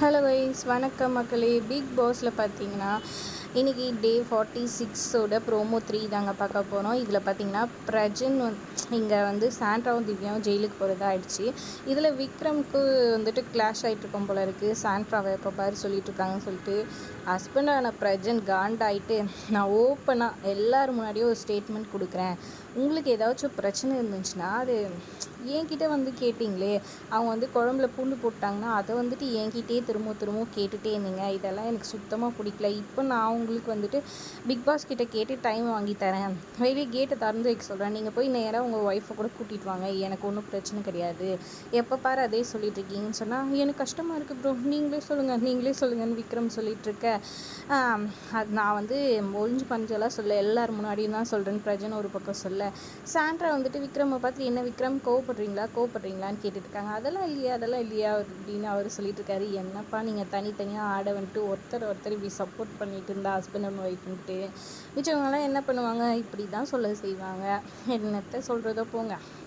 Hello wise வணக்கம் மக்களே. Big பாஸில் பார்த்தீங்கன்னா இன்றைக்கி டே ஃபார்ட்டி சிக்ஸோட ப்ரோமோ த்ரீ தாங்க பார்க்க போகிறோம் இதில் பார்த்தீங்கன்னா பிரஜன் இங்கே வந்து சாண்ட்ராவும் திவ்யாவும் ஜெயிலுக்கு போகிறதா ஆயிடுச்சு. இதில் விக்ரம்க்கு வந்துட்டு கிளாஷ் ஆகிட்டு இருக்கும் போல இருக்குது சாண்ட்ராவை எப்போ பாரு சொல்லிட்டு இருக்காங்கன்னு சொல்லிட்டு ஹஸ்பண்டான பிரஜன் காண்டாயிட்டு நான் ஓப்பனாக எல்லோரும் முன்னாடியும் ஒரு ஸ்டேட்மெண்ட் கொடுக்குறேன். உங்களுக்கு ஏதாச்சும் பிரச்சனை இருந்துச்சுன்னா அது என்கிட்ட வந்து கேட்டிங்களே. அவங்க வந்து குழம்புல பூண்டு போட்டாங்கன்னா அதை வந்துட்டு என்கிட்டே திரும்ப திரும்ப கேட்டுகிட்டே இருந்தீங்க. இதெல்லாம் எனக்கு சுத்தமாக பிடிக்கல. இப்போ நான் உங்களுக்கு வந்துட்டு பிக் பாஸ் கிட்டே கேட்டு டைம் வாங்கி தரேன். வெளியே கேட்டை திறந்து வைக்க சொல்கிறேன் நீங்கள் போய் நேராக உங்கள் ஒய்ஃபை கூட கூட்டிகிட்டு வாங்க. எனக்கு ஒன்றும் பிரச்சனை கிடையாது. எப்போ பாரு அதே சொல்லிட்டு இருக்கீங்கன்னு சொன்னால் எனக்கு கஷ்டமாக இருக்குது ப்ரோ நீங்களே சொல்லுங்கள் நீங்களே சொல்லுங்கன்னு விக்ரம் சொல்லிகிட்டு இருக்க. அது நான் வந்து ஒழிஞ்சு பஞ்செல்லாம் சொல்ல எல்லோரும் முன்னாடியும் தான் சொல்கிறேன்னு பிரஜன் ஒரு பக்கம் சொல்ல. சாண்ட்ரா வந்துட்டு விக்ரமை பார்த்து என்ன விக்ரம் கோவப்படுறீங்களா? கோவப்படுறீங்களான்னு கேட்டுட்ருக்காங்க அதெல்லாம் இல்லையா அதெல்லாம் இல்லையா அப்படின்னு அவர் சொல்லிட்டு இருக்காரு. என்னப்பா நீங்கள் தனித்தனியாக ஆட வந்துட்டு ஒருத்தர் ஒருத்தர் இப்படி சப்போர்ட் பண்ணிட்டு இருந்தா ஹஸ்பண்ட் அண்ட் ஒய்ஃப்ன்ட்டு மிச்சவங்களாம் என்ன பண்ணுவாங்க? இப்படி தான் சொல்ல செய்வாங்க. என்னத்தை சொல்கிறதோ போங்க.